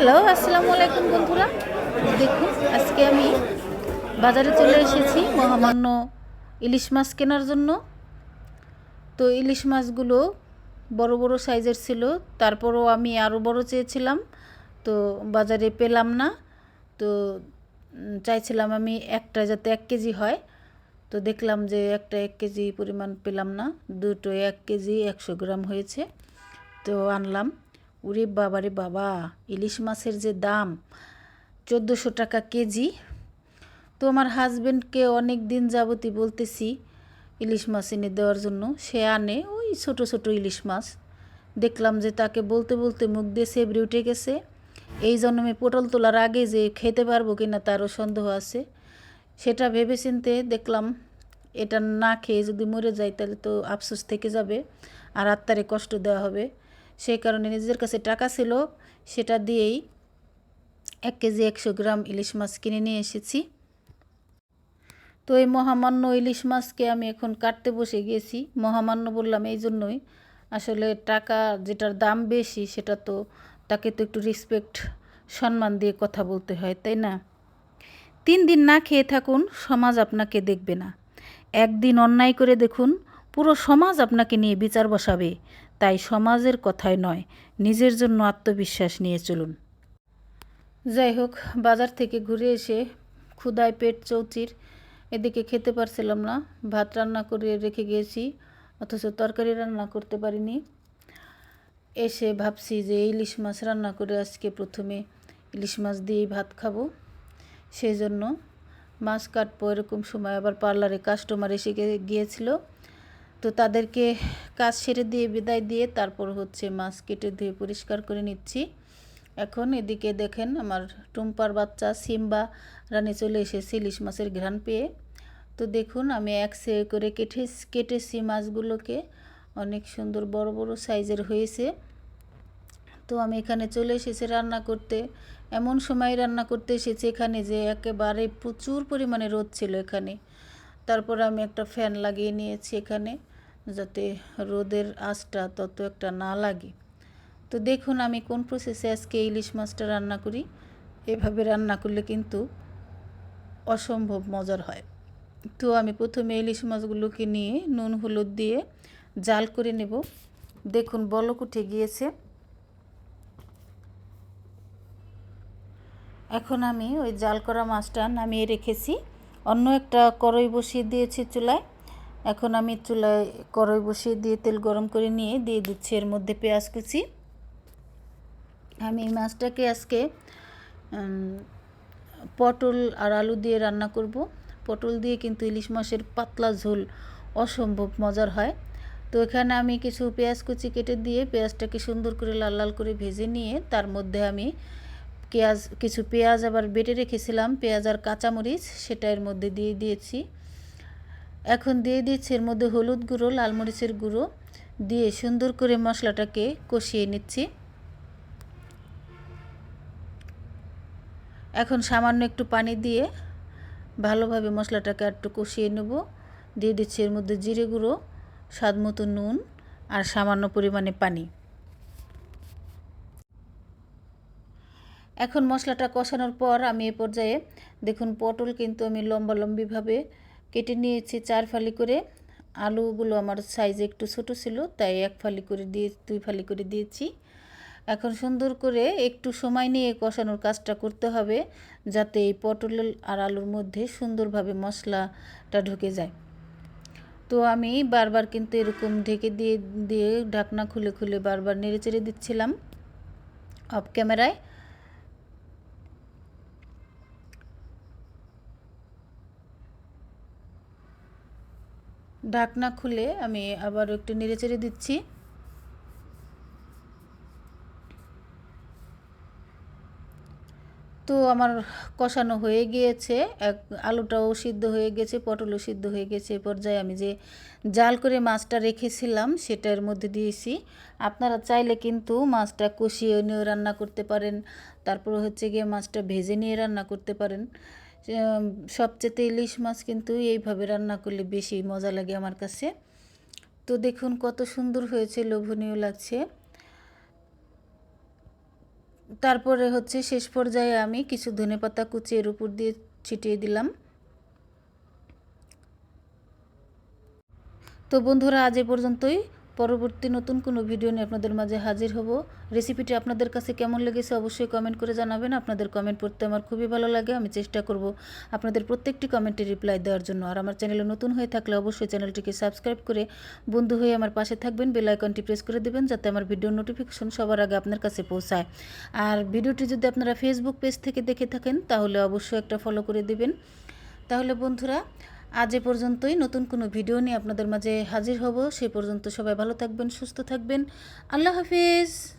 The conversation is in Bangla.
হ্যালো, আসসালামু আলাইকুম বন্ধুরা। দেখুন, আজকে আমি বাজারে চলে এসেছি মহামান্য ইলিশ মাছ কেনার জন্য। তো ইলিশ মাছগুলো বড় বড় সাইজের ছিল, তারপরও আমি আরও বড় চেয়েছিলাম। তো বাজারে পেলাম না, তো চাইছিলাম আমি একটা যাতে এক কেজি হয়। তো দেখলাম যে একটা এক কেজি পরিমাণ পেলাম না, দুটো এক কেজি একশো গ্রাম হয়েছে। তো আনলাম। উরে বাবারে বাবা, ইলিশ মাছের যে দাম, চোদ্দোশো টাকা কেজি। তো আমার হাজবেন্ডকে অনেক দিন যাবতই বলতেছি ইলিশ মাছ এনে দেওয়ার জন্য। সে আনে ওই ছোট ছোট ইলিশ মাছ। দেখলাম যে তাকে বলতে বলতে মুখ দিয়ে সেবরে উঠে গেছে। এই জন্মে পটল তোলার আগে যে খেতে পারব কিনা তারও সন্দেহ আছে। সেটা ভেবে চিনতে দেখলাম এটা না খেয়ে যদি মরে যায় তাহলে তো আফসোস থেকে যাবে। আর আত্মারে কষ্ট দেওয়া হবে। সেই কারণে নিজের কাছে টাকা ছিল, সেটা দিয়েই এক কেজি একশো গ্রাম ইলিশ মাছ কিনে নিয়ে এসেছি। তো এই মহামান্য ইলিশ মাছকে আমি এখন কাটতে বসে গিয়েছি। মহামান্য বললাম, এই জন্যই আসলে টাকা যেটার দাম বেশি, সেটা তো তাকে তো একটু রেসপেক্ট সম্মান দিয়ে কথা বলতে হয়, তাই না? তিন দিন না খেয়ে থাকুন, সমাজ আপনাকে দেখবে না। একদিন অন্যায় করে দেখুন পুরো সমাজ আপনাকে নিয়ে বিচার বসাবে। তাই সমাজের কথায় নয়, নিজের জন্য আত্মবিশ্বাস নিয়ে চলুন। যাই হোক, বাজার থেকে ঘুরে এসে ক্ষুদায় পেট চৌচির, এদিকে খেতে পারছিলাম না, ভাত রান্না করে রেখে গিয়েছি, অথচ তরকারি রান্না করতে পারিনি। এসে ভাবছি যে ইলিশ মাছ রান্না করে আজকে প্রথমে ইলিশ মাছ দিয়েই ভাত খাব। সেই জন্য মাছ কাটবো এরকম সময় আবার পার্লারে কাস্টমার এসে গিয়েছিল। তো তাদেরকে কাজ সেরে দিয়ে বিদায় দিয়ে তারপর হচ্ছে মাছ কেটে ধুয়ে পরিষ্কার করে নিচ্ছি। এখন এদিকে দেখেন আমার টুম্পার বাচ্চা সিম্বা রানী চলে এসেছে ইলিশ মাছের ঘ্রাণ পেয়ে। তো দেখুন আমি এক সে করে কেটে কেটেছি মাছগুলোকে। অনেক সুন্দর বড় বড় সাইজের হয়েছে। তো আমি এখানে চলে এসেছি রান্না করতে। এমন সময় রান্না করতে এসেছি এখানে যে একেবারে প্রচুর পরিমাণে রোদ ছিল এখানে। তারপর আমি একটা ফ্যান লাগিয়ে নিয়েছি এখানে, যাতে রোদের আঁচটা তত একটা না লাগে। তো দেখুন আমি কোন প্রসেসে আজকে ইলিশ মাছটা রান্না করি। এভাবে রান্না করলে কিন্তু অসম্ভব মজার হয়। তো আমি প্রথমে ইলিশ মাছগুলোকে নিয়ে নুন হলুদ দিয়ে জাল করে নেব। দেখুন বলক উঠে গিয়েছে। এখন আমি ওই জাল করা মাছটা নামিয়ে রেখেছি। অন্য একটা কড়াই বসিয়ে দিয়েছি চুলায়। এখন আমি চুলায় কড়াই বসিয়ে দিয়ে তেল গরম করে নিয়ে দিয়ে দিচ্ছি এর মধ্যে পেঁয়াজ কুচি। আমি এই মাছটাকে আজকে পটল আর আলু দিয়ে রান্না করব। পটল দিয়ে কিন্তু ইলিশ মাছের পাতলা ঝোল অসম্ভব মজার হয়। তো এখানে আমি কিছু পেঁয়াজ কুচি কেটে দিয়ে পেঁয়াজটাকে সুন্দর করে লাল লাল করে ভেজে নিয়ে তার মধ্যে আমি পেঁয়াজ, কিছু পেঁয়াজ আবার বেটে রেখেছিলাম। পেঁয়াজ আর কাঁচামরিচ সেটা এর মধ্যে দিয়ে দিয়েছি। এখন দিয়ে দিচ্ছি এর মধ্যে হলুদ গুঁড়ো, লাল মরিচের গুঁড়ো দিয়ে সুন্দর করে মশলাটাকে কষিয়ে নিচ্ছি। এখন সামান্য একটু পানি দিয়ে ভালোভাবে মশলাটাকে একটু কষিয়ে নেব। দিয়ে দিচ্ছি এর মধ্যে জিরে গুঁড়ো, স্বাদ মতো নুন আর সামান্য পরিমাণে পানি। এখন মশলাটা কষানোর পর আমি এ পর্যায়ে, দেখুন পটল কিন্তু আমি লম্বা লম্বিভাবে কেটে নিয়েছি চার ফালি করে। আলুগুলো আমার সাইজে একটু ছোট ছিল, তাই এক ফালি করে দিয়ে, দুই ফালি করে দিয়েছি। এখন সুন্দর করে একটু সময় নিয়ে কষানোর কাজটা করতে হবে, যাতে এই পটল আর আলুর মধ্যে সুন্দরভাবে মশলাটা ঢুকে যায়। তো আমি বারবার কিন্তু এরকম ঢেকে দিয়ে দিয়ে ঢাকনা খুলে খুলে বারবার নেড়ে চেড়ে দিচ্ছিলাম। অফ ক্যামেরায় ঢাকনা খুলে আমি আবার একটু নেড়ে চেড়ে দিচ্ছি। তো আমার কষানো হয়ে গিয়েছে, এক আলুটাও সিদ্ধ হয়ে গেছে, পটলও সিদ্ধ হয়ে গেছে। এ পর্যায়ে আমি যে জাল করে মাছটা রেখেছিলাম, সেটার মধ্যে দিয়েছি। আপনারা চাইলে কিন্তু মাছটা কষিয়ে নিয়েও রান্না করতে পারেন। তারপর হচ্ছে গিয়ে মাছটা ভেজে নিয়ে রান্না করতে পারেন। সবচেয়ে ইলিশ মাছ কিন্তু এইভাবে রান্না করলে বেশি মজা লাগে আমার কাছে। তো দেখুন কত সুন্দর হয়েছে, লোভনীয় লাগছে। তারপরে হচ্ছে শেষ পর্যায়ে আমি কিছু ধনেপাতা কুচি এর উপর দিয়ে ছিটিয়ে দিলাম। তো বন্ধুরা, আজ এ পর্যন্তই। পরবর্তী নতুন কোনো ভিডিও নিয়ে আপনাদের মাঝে হাজির হব। রেসিপিটি আপনাদের কাছে কেমন লেগেছে অবশ্যই কমেন্ট করে জানাবেন। আপনাদের কমেন্ট পড়তে আমার খুবই ভালো লাগে, আমি চেষ্টা করব আপনাদের প্রত্যেকটি কমেন্টে রিপ্লাই দেওয়ার জন্য। আর আমার চ্যানেলে নতুন হয়ে থাকলে অবশ্যই চ্যানেলটিকে সাবস্ক্রাইব করে বন্ধু হয়ে আমার পাশে থাকবেন বেল আইকনটি প্রেস করে দেবেন, যাতে আমার ভিডিও নোটিফিকেশন সবার আগে আপনার কাছে পৌঁছায়। আর ভিডিওটি যদি আপনারা ফেসবুক পেজ থেকে দেখে থাকেন, তাহলে অবশ্যই একটা ফলো করে দেবেন। তাহলে বন্ধুরা আজ এ পর্যন্তই। নতুন কোনো ভিডিও নিয়ে আপনাদের মাঝে হাজির হব। সে পর্যন্ত সবাই ভালো থাকবেন, সুস্থ থাকবেন। আল্লাহ হাফিজ।